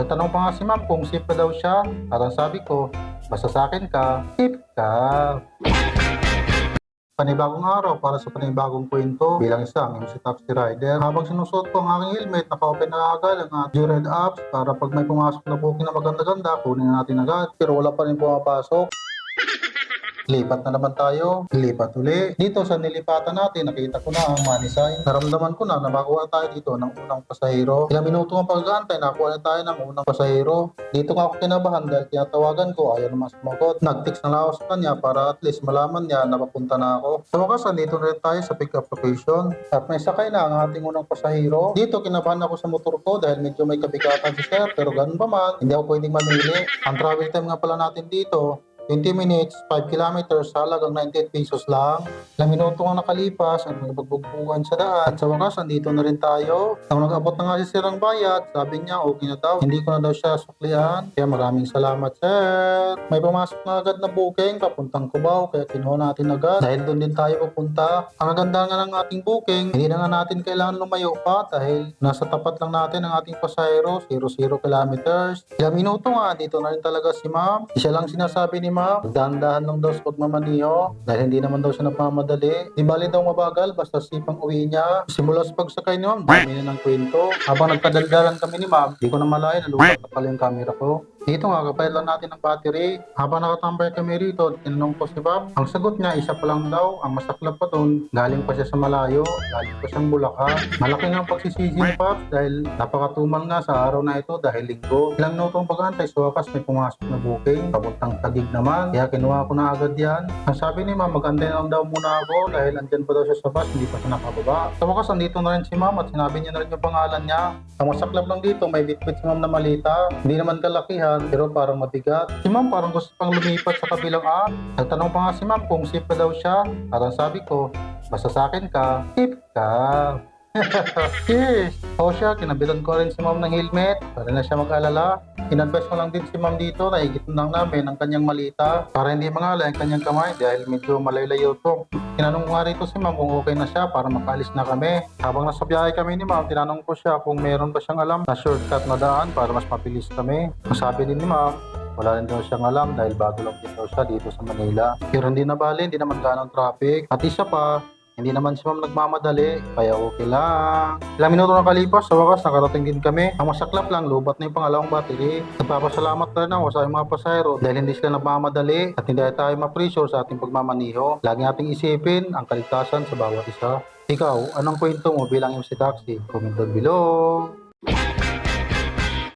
Nagtanong pa nga si ma'am kung safe daw siya. At sabi ko, basta sa akin ka, safe ka. Panibagong araw para sa panibagong kwento bilang isang MC Taxi Rider. Habang sinusuot ko ang aking helmet, naka-open na agad ang Jured apps para pag may pumasok na booking na maganda-ganda, kunin na natin agad. Pero wala pa rin pumapasok. Lipat na naman tayo. Lipat uli. Dito sa nilipatan natin, nakita ko na ang money sign. Naramdaman ko na na makuha tayo dito ng unang pasahero. Ilang minuto ang pag-aantay, nakuha na tayo ng unang pasahero. Dito nga ako kinabahan dahil tinatawagan ko, ayaw naman sumagot. Nag-text na lang ako sa kanya para at least malaman niya na papunta na ako. Sa wakas, andito na rin tayo sa pick-up location. At may sakay na ang ating unang pasahero. Dito kinabahan ako sa motor ko dahil medyo may kabigatan si sir. Pero ganun pa man, hindi ako pwedeng mamili. Ang travel time nga pala natin dito, 20 minutes, 5 kilometers, halagang 98 pesos lang. Ilang minuto ang nakalipas, ang nagbagbubugan sa daan. At sa wakas, andito na rin tayo. Nang nag-abot na nga si Sir ang bayad, sabi niya, okay na daw. Hindi ko na daw siya suklihan. Kaya maraming salamat, Sir. May pumasok na agad na booking, papuntang Cubao, kaya kinuha natin agad. Dahil doon din tayo pupunta. Ang ganda nga ng ating booking, hindi na nga natin kailangan lumayo pa dahil nasa tapat lang natin ang ating pasahero, 00 kilometers. Ilang minuto nga, dito na rin talaga si ma'am. Siya lang sinasabi ni ma'am, dahan-dahan lang daw sa pagmamaniho dahil hindi naman daw siya nagmamadali. Di bali daw mabagal, basta sipang uwi niya. Simula sa pagsakay ni ma'am, dami na ng kwento. Habang nagpadaldalan kami ni ma'am, di ko na malaya, nalubat na pala yung camera ko. Dito nga, kapayad lang natin ng battery. Habang nakatambay kami rito, tinanong ko si Bob. Ang sagot niya, isa pa lang daw. Ang masaklap pa doon, galing pa siya sa malayo, galing pa siyang Bulacan. Malaki nga ang pagsisisi ni Pops dahil napakatumal nga sa araw na ito dahil linggo. Ilang minutong pag-antay, sa wakas may pumasok na booking. Pabuntang tagig naman, kaya kinuha ko na agad yan. Ang sabi ni Ma'am, magantay lang daw muna ako dahil andyan pa daw siya sa bus, hindi pa siya nakababa. Sa wakas, andito na rin si Ma'am at sinabi niya na rin yung pangalan niya. Ang masaklap lang dito, may bitbit si Ma'am na malita. Hindi naman kalakihan, pero parang mabigat. Si Ma'am parang gusto pang lumipat sa kabilang app. Nagtanong pa nga si Ma'am kung safe pa daw siya. At ang sabi ko, basta sa akin ka, safe ka. Cheers! O siya, kinabitan ko rin si ma'am ng helmet para na siya mag-alala. In-advise ko lang din si ma'am dito na higit lang namin ang kanyang malita para hindi mangalay ang kanyang kamay dahil medyo malayo-layo to. Tinanong ko nga rito si ma'am kung okay na siya para makaalis na kami. Habang nasa biyahe kami ni ma'am, tinanong ko siya kung meron ba siyang alam na shortcut na daan para mas mabilis kami. Ang sabi din ni ma'am, wala rin daw siyang alam dahil bago lang din daw siya dito sa Manila. Pero hindi na bali, hindi naman ganong traffic. At isa pa, hindi naman si ma'am nagmamadali, kaya okay lang. Ilang minuto na kalipas, sa wakas nakarating din kami. Ang masaklap lang, lubat na yung pangalawang battery. Nagpapasalamat na rin ako sa mga pasahero dahil hindi sila nagmamadali at hindi tayo ma-pressure sa ating pagmamaniho. Lagi nating isipin ang kaligtasan sa bawat isa. Ikaw, anong kwento mo bilang MC Taxi? Comment down below.